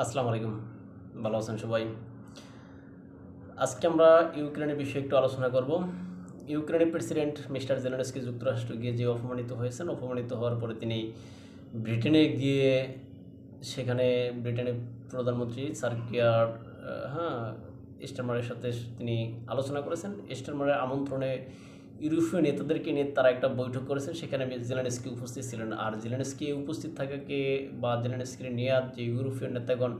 আসসালামু আলাইকুম। ভালো আছেন সবাই? আজকে আমরা ইউক্রেনের বিষয়ে একটু আলোচনা করব। ইউক্রেনের প্রেসিডেন্ট মিস্টার জেলেনস্কি যুক্তরাষ্ট্র গিয়ে যে অপমানিত হয়েছেন, অপমানিত হওয়ার পরে তিনি ব্রিটেনে গিয়ে সেখানে ব্রিটেনের প্রধানমন্ত্রী সার্কিয়ার হ্যাঁ স্টারমারের সাথে তিনি আলোচনা করেছেন। স্টারমারের আমন্ত্রণে ইউরোপীয় নেতাদেরকে নিয়ে তারা একটা বৈঠক করেছেন। সেখানে জেলেনস্কি উপস্থিত ছিলেন। আর জেলেনস্কি উপস্থিত থাকাকে বা জেলেনস্কির নিয়ে যে ইউরোপীয় নেতাগণ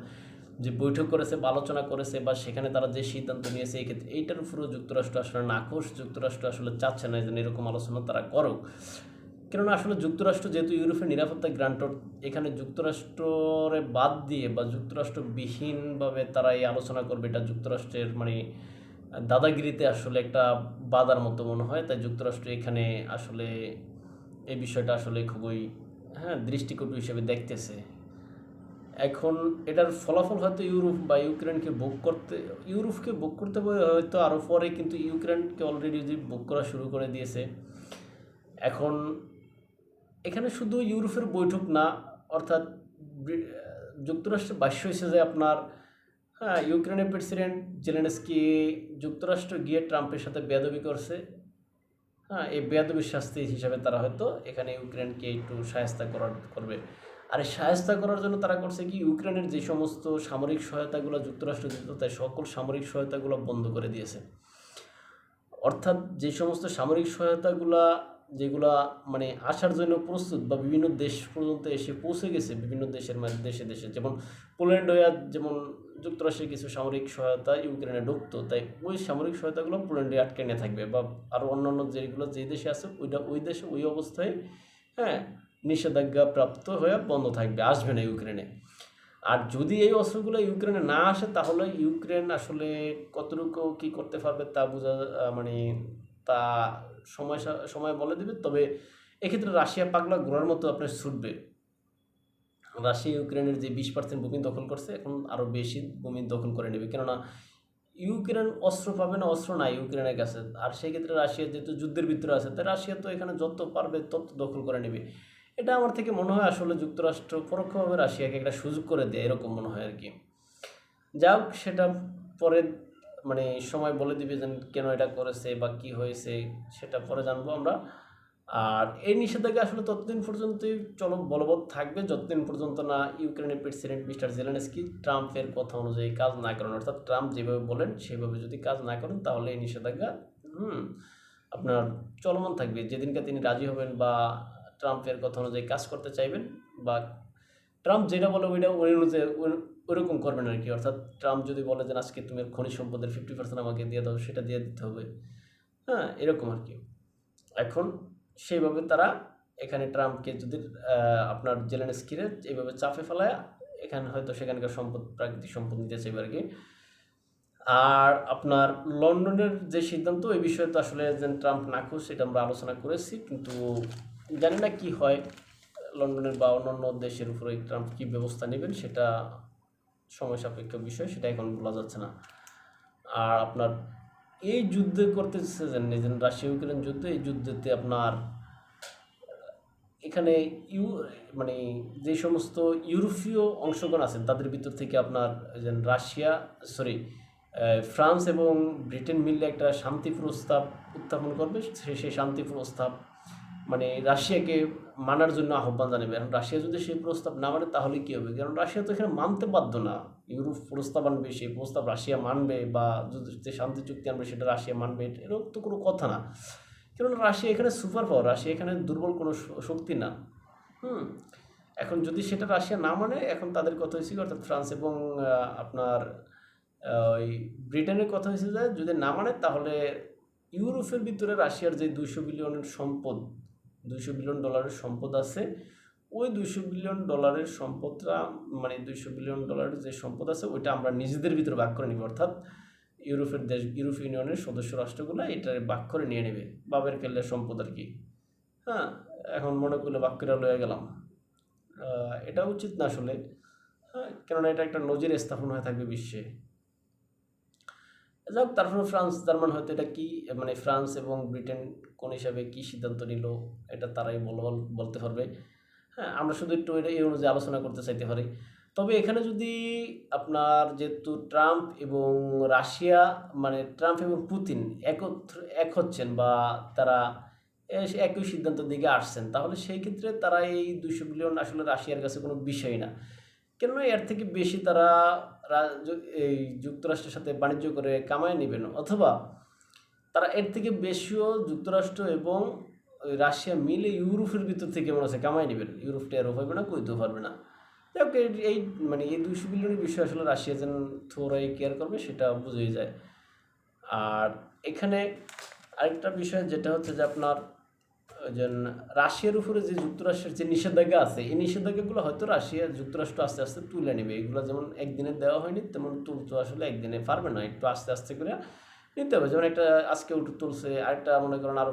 যে বৈঠক করেছে বা আলোচনা করেছে বা সেখানে তারা যে সিদ্ধান্ত নিয়েছে, এই ক্ষেত্রে এইটার উপরেও যুক্তরাষ্ট্র আসলে নাকশ যুক্তরাষ্ট্র আসলে চাচ্ছে না যেন এরকম আলোচনা তারা করুক। কেননা আসলে যুক্তরাষ্ট্র যেহেতু ইউরোপের নিরাপত্তা গ্রান্টর, এখানে যুক্তরাষ্ট্রে বাদ দিয়ে বা যুক্তরাষ্ট্রবিহীনভাবে তারা এই আলোচনা করবে, এটা যুক্তরাষ্ট্রের মানে দাদাগিরিতে আসলে একটা বাধার মতো মনে হয়, তাই যুক্তরাষ্ট্র এখানে আসলে এই বিষয়টা আসলে খুবই হ্যাঁ দৃষ্টিকটু হিসেবে দেখতেছে। এখন এটার ফলাফল হয়তো ইউরোপ বা ইউক্রেনকে বুক করতে, ইউরোপকে বুক করতে হয়তো আরও পরে কিন্তু ইউক্রেনকে অলরেডি যদি বুক করা শুরু করে দিয়েছে। এখন এখানে শুধু ইউরোপের বৈঠক না, অর্থাৎ যুক্তরাষ্ট্রের বাস্য হিসেবে আপনার হ্যাঁ ইউক্রেনের প্রেসিডেন্ট জেলেনস্কি যুক্তরাষ্ট্র গিয়ে ট্রাম্পের সাথে বেদবি করছে। হ্যাঁ এই বেয়াদবির শাস্তি হিসাবে তারা হয়তো এখানে ইউক্রেনকে একটু সাহায্য করার, করবে। আর এই করার জন্য তারা করছে কি, ইউক্রেনের যে সমস্ত সামরিক সহায়তাগুলো যুক্তরাষ্ট্র দিত তাই সকল সামরিক সহায়তাগুলো বন্ধ করে দিয়েছে। অর্থাৎ যে সমস্ত সামরিক সহায়তাগুলা যেগুলা মানে আসার জন্য প্রস্তুত বা বিভিন্ন দেশ পর্যন্ত এসে পৌঁছে গেছে, বিভিন্ন দেশের মানে দেশে দেশে। যেমন পোল্যান্ড হয়ে যেমন যুক্তরাষ্ট্রের কিছু সামরিক সহায়তা ইউক্রেনে ঢুকতো, তাই ওই সামরিক সহায়তাগুলো পোল্যান্ডে আটকে নিয়ে থাকবে বা আরও অন্যান্য যেগুলো যে দেশে আছে, ওইটা ওই দেশে ওই অবস্থায় হ্যাঁ নিষেধাজ্ঞা প্রাপ্ত হয়ে বন্ধ থাকবে, আসবে না ইউক্রেনে। আর যদি এই অস্ত্রগুলো ইউক্রেনে না আসে, তাহলে ইউক্রেন আসলে কতটুকু কি করতে পারবে তা বোঝা মানে তা সময় সময় বলে দেবে। তবে এক্ষেত্রে রাশিয়া পাগলা ঘোরার মতো আপনার ছুটবে রাশিয়া ইউক্রেনের যে বিশ পার্সেন্ট ভূমি দখল করছে, এখন আরও বেশি ভূমি দখল করে নেবে। কেননা ইউক্রেন অস্ত্র পাবে না, অস্ত্র নাই ইউক্রেনের কাছে। আর সেই ক্ষেত্রে রাশিয়া যেহেতু যুদ্ধের ভিতরে আছে তাই রাশিয়া তো এখানে যত পারবে তত দখল করে নেবে। এটা আমার থেকে মনে হয় আসলে যুক্তরাষ্ট্র পরোক্ষভাবে রাশিয়াকে একটা সুযোগ করে দেয়, এরকম মনে হয় আর কি। যাই হোক, সেটা পরে মানে সময় বলে দিবে যে কেন এটা করেছে বা কি হয়েছে সেটা পরে জানব আমরা। আর এই নিষেধাজ্ঞা আসলে ততদিন পর্যন্তই চলো বলবৎ থাকবে। যতদিন পর্যন্ত না ইউক্রেনের প্রেসিডেন্ট মিস্টার জেলেনস্কি ট্রাম্পের কথা অনুযায়ী কাজ না করেন, অর্থাৎ ট্রাম্প যেভাবে বলেন সেভাবে যদি কাজ না করেন, তাহলে এই নিষেধাজ্ঞা, হুম, আপনার চলমান থাকবে। যেদিনকে তিনি রাজি হবেন বা ট্রাম্পের কথা অনুযায়ী কাজ করতে চাইবেন বা ট্রাম্প যেটা বলে ওইটা ওই অনুযায়ী ওইরকম করবেন আর কি। অর্থাৎ ট্রাম্প যদি বলে যে, আজকে তুমি খনিজ সম্পদের ফিফটি পার্সেন্ট আমাকে দিয়ে দাও, সেটা দিয়ে দিতে হবে। হ্যাঁ এরকম আর কি। এখন সেইভাবে তারা এখানে ট্রাম্পকে যদি আপনার জেলেনস্কিরে এইভাবে চাপে ফেলায়, এখানে হয়তো সেখানকার সম্পদ, প্রাকৃতিক সম্পদ নিতে চাইবে আর কি। আর আপনার লন্ডনের যে সিদ্ধান্ত, এই বিষয়ে তো আসলে যে ট্রাম্প নাখুশ, সেটা আমরা আলোচনা করেছি, কিন্তু জানি না কি হয়। লন্ডনের বা অন্যান্য দেশের উপরে ট্রাম্প কী ব্যবস্থা নেবেন সেটা সময় সাপেক্ষ বিষয়, সেটা এখন বলা যাচ্ছে না। আর আপনার এই যুদ্ধে করতেছে যে রাশিয়া ইউক্রেন যুদ্ধ, এই যুদ্ধেতে আপনার, এখানে ইউ মানে যে সমস্ত ইউরোপীয় অংশগণ আছেন, তাদের ভিতর থেকে আপনার যে রাশিয়া সরি ফ্রান্স এবং ব্রিটেন মিলে একটা শান্তি প্রস্তাব উত্থাপন করবে। সে সেই শান্তি প্রস্তাব মানে রাশিয়াকে মানার জন্য আহ্বান জানাবে। এখন রাশিয়া যদি সেই প্রস্তাব না মানে তাহলে কী হবে? কারণ রাশিয়া তো এখানে মানতে বাধ্য না। ইউরোপ প্রস্তাব আনবে, সেই প্রস্তাব রাশিয়া মানবে বা যদি যে শান্তি চুক্তি আনবে সেটা রাশিয়া মানবে এরকম তো কোনো কথা না। কারণ রাশিয়া এখানে সুপার পাওয়ার, রাশিয়া এখানে দুর্বল কোনো শক্তি না। হুম? এখন যদি সেটা রাশিয়া না মানে এখন তাদের কথা হয়েছিল, অর্থাৎ ফ্রান্স এবং আপনার ওই ব্রিটেনের কথা হয়েছে যে যদি না মানে তাহলে ইউরোপের ভিতরে রাশিয়ার যে দুইশো বিলিয়নের সম্পদ দুইশো বিলিয়ন ডলারের সম্পদ আছে। ওই দুইশো বিলিয়ন ডলারের সম্পদটা মানে দুইশো বিলিয়ন ডলারের যে সম্পদ আছে, ওইটা আমরা নিজেদের ভিতরে ভাগ করে নিব। অর্থাৎ ইউরোপের দেশ, ইউরোপ ইউনিয়নের সদস্য রাষ্ট্রগুলো এটা ভাগ করে নিয়ে নেবে। বাবের কেল্লের সম্পদ আর কি। হ্যাঁ এখন মনে করলে ভাগ করে লয়ে গেলাম। এটা উচিত না আসলে। হ্যাঁ কেননা এটা একটা নজির স্থাপন হয়ে থাকবে বিশ্বে। যাক তারপরে ফ্রান্স জার্মান হয়তো এটা কি মানে ফ্রান্স এবং ব্রিটেন কোন হিসাবে কি সিদ্ধান্ত নিল, এটা তারাই বল বলতে পারবে। হ্যাঁ আমরা শুধু একটু এটা এই অনুযায়ী আলোচনা করতে চাইতে পারি। তবে এখানে যদি আপনার যেহেতু ট্রাম্প এবং রাশিয়া মানে ট্রাম্প এবং পুতিন একত্র, এক হচ্ছেন বা তারা একই সিদ্ধান্তের দিকে আসছেন, তাহলে সেই ক্ষেত্রে তারা এই দুশো বিলিয়ন আসলে রাশিয়ার কাছে কোনো বিষয় না। কেন এর থেকে বেশি তারা এই যুক্তরাষ্ট্রের সাথে বাণিজ্য করে কামায় নেবেন অথবা তারা এর থেকে বেশিও যুক্তরাষ্ট্র এবং রাশিয়া মিলে ইউরোপের ভিতর থেকে মনে হচ্ছে কামাই নেবেন। ইউরোপটা এরও পারবে না কইতেও পারবে না। যাই হোক, এই- মানে এই দুইশো বিলিয়নের বিষয় আসলে রাশিয়া যেন থোড়াই কেয়ার করবে সেটা বুঝেই যায়। আর এখানে আরেকটা বিষয় যেটা হচ্ছে যে আপনার রাশিয়ার উপরে যে যুক্তরাষ্ট্রের যে নিষেধাজ্ঞা আছে, এই নিষেধাজ্ঞাগুলো হয়তো রাশিয়া যুক্তরাষ্ট্র আস্তে আস্তে তুলে নেবে। এগুলো যেমন একদিনে দেওয়া হয়নি, তেমন তুলতে আসলে একদিনে পারবে না। একটু আস্তে আস্তে করে নিতে হবে। যেমন একটা আজকে উঠে তুলছে, আরেকটা মনে করেন আরও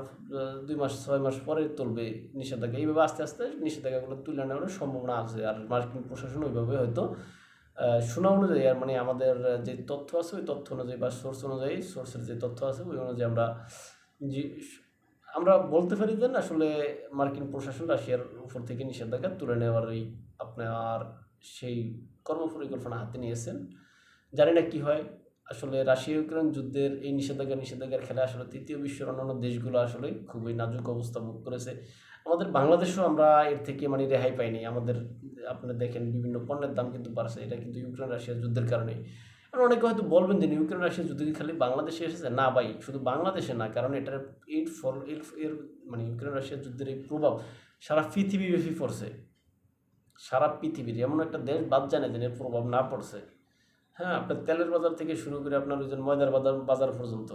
দুই মাস, ছয় মাস পরে তুলবে নিষেধাজ্ঞা। এইভাবে আস্তে আস্তে নিষেধাজ্ঞাগুলো তুলে নেওয়ার সম্ভাবনা আছে। আর মার্কিন প্রশাসন ওইভাবে হয়তো শোনা অনুযায়ী আর মানে আমাদের যে তথ্য আছে, ওই তথ্য অনুযায়ী বা সোর্স অনুযায়ী সোর্সের যে তথ্য আছে, ওই অনুযায়ী আমরা আমরা বলতে পারি যে আসলে মার্কিন প্রশাসন রাশিয়ার উপর থেকে নিষেধাজ্ঞা তুলে নেওয়ার এই আপনার সেই কর্মপরিকল্পনা হাতে নিয়েছেন। জানি না কী হয়। আসলে রাশিয়া ইউক্রেন যুদ্ধের এই নিষেধাজ্ঞা, নিষেধাজ্ঞার খেলা আসলে তৃতীয় বিশ্বের অন্যান্য দেশগুলো আসলে খুবই নাজুক অবস্থা ভোগ করেছে। আমাদের বাংলাদেশেও আমরা এর থেকে মানে রেহাই পাইনি। আমাদের আপনি দেখেন বিভিন্ন পণ্যের দাম কিন্তু বাড়ছে। এটা কিন্তু ইউক্রেন রাশিয়া যুদ্ধের কারণে আর অনেকে হয়তো বলবেন যে ইউক্রেন রাশিয়া যুদ্ধ কি খালি বাংলাদেশে এসেছে? না ভাই, শুধু বাংলাদেশে না, কারণ এটার এর ফল, এর মানে ইউক্রেন রাশিয়া যুদ্ধের এই প্রভাব সারা পৃথিবীব্যাপী পড়ছে। সারা পৃথিবীর, এমন একটা দেশ বাদ জানে যে এর প্রভাব না পড়ছে। হ্যাঁ আপনার তেলের বাজার থেকে শুরু করে আপনার ওই ময়দার বাজার বাজার পর্যন্ত,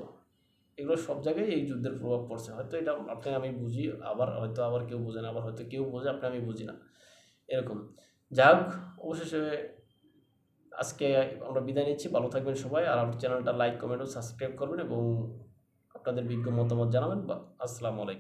এগুলো সব জায়গায় এই যুদ্ধের প্রভাব পড়ছে। হয়তো এটা আপনি আমি বুঝি, আবার হয়তো আবার কেউ বোঝে না, আবার হয়তো কেউ বোঝে, আপনি আমি বুঝি না। এরকম। যাই হোক, অবশেষে আজকে আমরা বিদায় নিচ্ছি। ভালো থাকবেন সবাই। আর আমার চ্যানেলটা লাইক, কমেন্ট ও সাবস্ক্রাইব করবেন এবং আপনাদের বিজ্ঞ মতামত জানাবেন। বা, আসসালামু আলাইকুম।